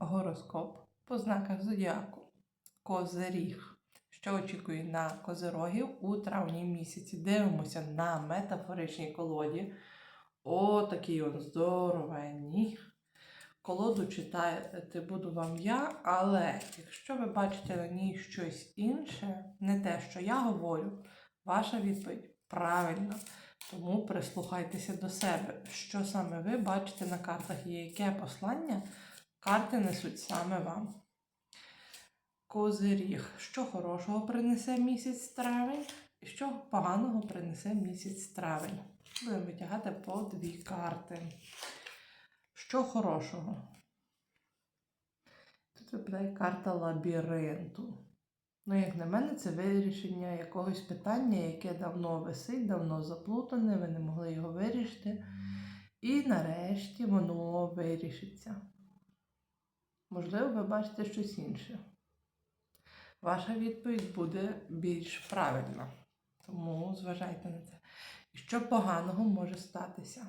Гороскоп по знаках зодіаку. Козиріг. Що очікує на козирогів у травні місяці? Дивимося на метафоричній колоді. О, такий он здоровенній. Колоду читати буду вам я, але якщо ви бачите на ній щось інше, не те, що я говорю, ваша відповідь правильна. Тому прислухайтеся до себе, що саме ви бачите на картах і яке послання карти несуть саме вам. Козиріг. Що хорошого принесе місяць травень, і що поганого принесе місяць травень. Будемо витягати по дві карти. Що хорошого? Тут випадає карта лабіринту. Ну, як на мене, це вирішення якогось питання, яке давно висить, давно заплутане, ви не могли його вирішити. І нарешті воно вирішиться. Можливо, ви бачите щось інше. Ваша відповідь буде більш правильна. Тому зважайте на це. І що поганого може статися?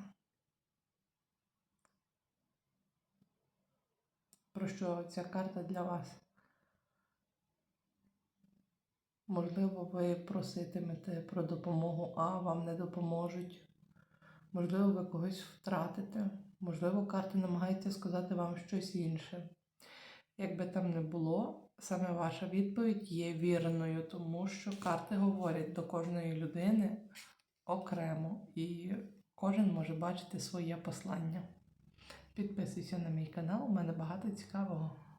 Про що ця карта для вас? Можливо, ви проситимете про допомогу, а вам не допоможуть. Можливо, ви когось втратите. Можливо, карти намагаються сказати вам щось інше. Як би там не було, саме ваша відповідь є вірною, тому що карти говорять до кожної людини окремо, і кожен може бачити своє послання. Підписуйся на мій канал, у мене багато цікавого.